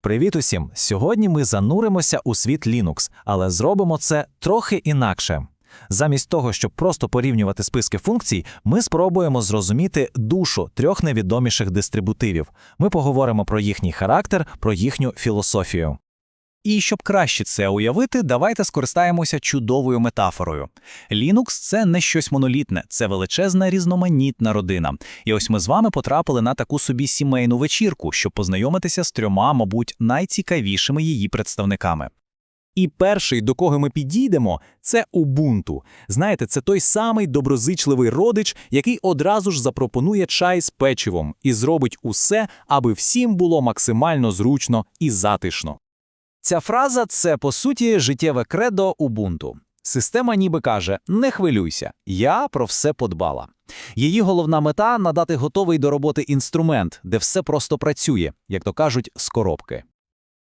Привіт усім! Сьогодні ми зануримося у світ Linux, але зробимо це трохи інакше. Замість того, щоб просто порівнювати списки функцій, ми спробуємо зрозуміти душу трьох найвідоміших дистрибутивів. Ми поговоримо про їхній характер, про їхню філософію. І щоб краще це уявити, давайте скористаємося чудовою метафорою. Linux – це не щось монолітне, це величезна різноманітна родина. І ось ми з вами потрапили на таку собі сімейну вечірку, щоб познайомитися з трьома, мабуть, найцікавішими її представниками. І перший, до кого ми підійдемо, це Ubuntu. Знаєте, це той самий доброзичливий родич, який одразу ж запропонує чай з печивом і зробить усе, аби всім було максимально зручно і затишно. Ця фраза це по суті життєве кредо Ubuntu. Система ніби каже: не хвилюйся, я про все подбала. Її головна мета надати готовий до роботи інструмент, де все просто працює, як то кажуть, з коробки.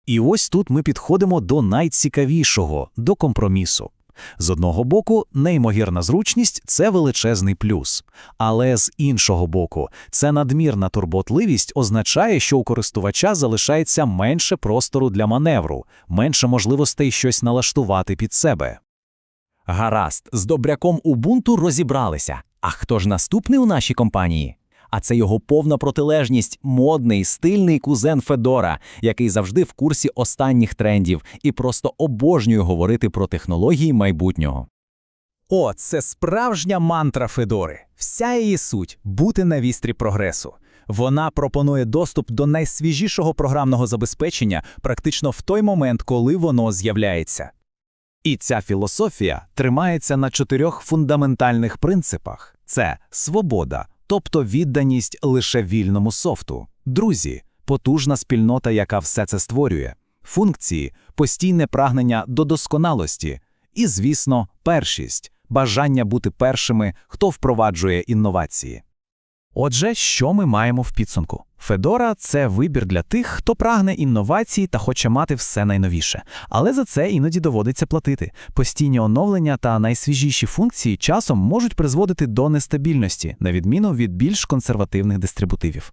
І ось тут ми підходимо до найцікавішого до компромісу. З одного боку, неймовірна зручність це величезний плюс. Але з іншого боку, це надмірна турботливість означає, що у користувача залишається менше простору для маневру, менше можливостей щось налаштувати під себе. Гаразд, з добряком Ubuntu розібралися. А хто ж наступний у нашій компанії? А це його повна протилежність, модний, стильний кузен Федора, який завжди в курсі останніх трендів і просто обожнює говорити про технології майбутнього. О, це справжня мантра Федори. Вся її суть бути на вістрі прогресу. Вона пропонує доступ до найсвіжішого програмного забезпечення практично в той момент, коли воно з'являється. І ця філософія тримається на чотирьох фундаментальних принципах: це свобода, тобто відданість лише вільному софту, друзі, потужна спільнота, яка все це створює, функції, постійне прагнення до досконалості, і, звісно, першість, бажання бути першими, хто впроваджує інновації. Отже, що ми маємо в підсумку? Федора це вибір для тих, хто прагне інновацій та хоче мати все найновіше. Але за це іноді доводиться платити. Постійні оновлення та найсвіжіші функції часом можуть призводити до нестабільності, на відміну від більш консервативних дистрибутивів.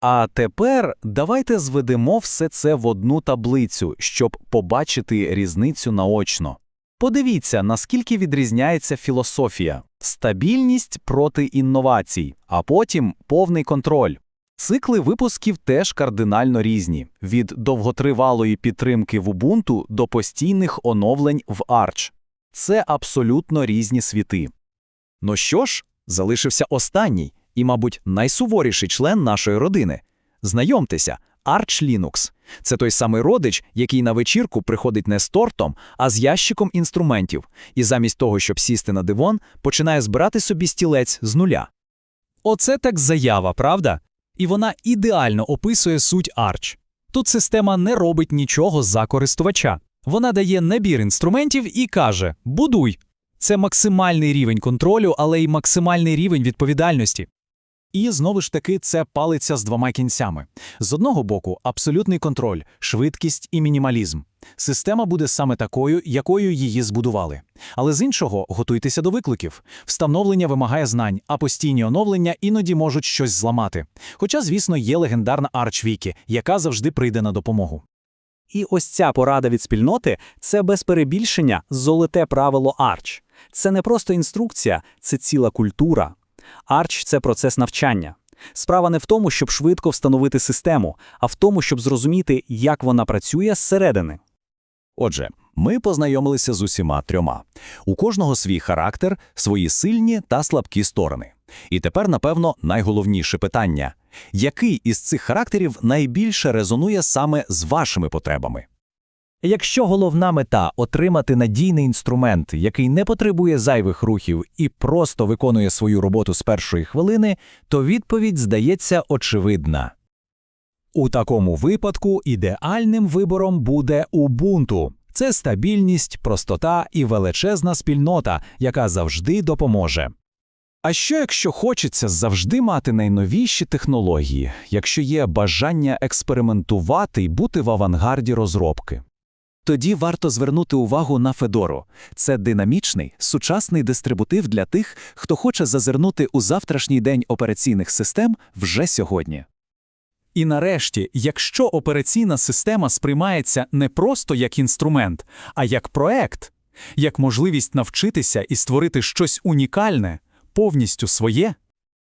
А тепер давайте зведемо все це в одну таблицю, щоб побачити різницю наочно. Подивіться, наскільки відрізняється філософія: стабільність проти інновацій, а потім повний контроль. Цикли випусків теж кардинально різні: від довготривалої підтримки в Ubuntu до постійних оновлень в Arch. Це абсолютно різні світи. Ну що ж, залишився останній і, мабуть, найсуворіший член нашої родини. Знайомтеся, Arch Linux. Це той самий родич, який на вечірку приходить не з тортом, а з ящиком інструментів, і замість того, щоб сісти на дивон, починає збирати собі стілець з нуля. Оце так заява, правда? І вона ідеально описує суть Arch. Тут система не робить нічого за користувача. Вона дає набір інструментів і каже: будуй. Це максимальний рівень контролю, але й максимальний рівень відповідальності. І знову ж таки це палиця з двома кінцями. З одного боку, абсолютний контроль, швидкість і мінімалізм. Система буде саме такою, якою її збудували. Але з іншого, готуйтеся до викликів. Встановлення вимагає знань, а постійні оновлення іноді можуть щось зламати. Хоча, звісно, є легендарна ArchWiki, яка завжди прийде на допомогу. І ось ця порада від спільноти це без перебільшення золоте правило Arch. Це не просто інструкція, це ціла культура. Arch – це процес навчання. Справа не в тому, щоб швидко встановити систему, а в тому, щоб зрозуміти, як вона працює зсередини. Отже, ми познайомилися з усіма трьома. У кожного свій характер, свої сильні та слабкі сторони. І тепер, напевно, найголовніше питання: який із цих характерів найбільше резонує саме з вашими потребами? Якщо головна мета отримати надійний інструмент, який не потребує зайвих рухів і просто виконує свою роботу з першої хвилини, то відповідь здається очевидна. У такому випадку ідеальним вибором буде Ubuntu. Це стабільність, простота і величезна спільнота, яка завжди допоможе. А що якщо хочеться завжди мати найновіші технології, якщо є бажання експериментувати і бути в авангарді розробки? Тоді варто звернути увагу на Федору. Це динамічний, сучасний дистрибутив для тих, хто хоче зазирнути у завтрашній день операційних систем вже сьогодні. І нарешті, якщо операційна система сприймається не просто як інструмент, а як проект, як можливість навчитися і створити щось унікальне, повністю своє,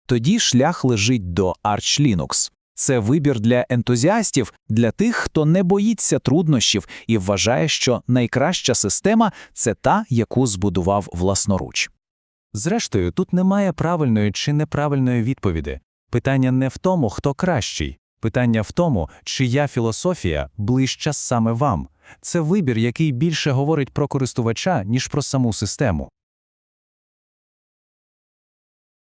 Тоді шлях лежить до Arch Linux. Це вибір для ентузіастів, для тих, хто не боїться труднощів і вважає, що найкраща система це та, яку збудував власноруч. Зрештою, тут немає правильної чи неправильної відповіді. Питання не в тому, хто кращий. Питання в тому, чия філософія ближча саме вам. Це вибір, який більше говорить про користувача, ніж про саму систему.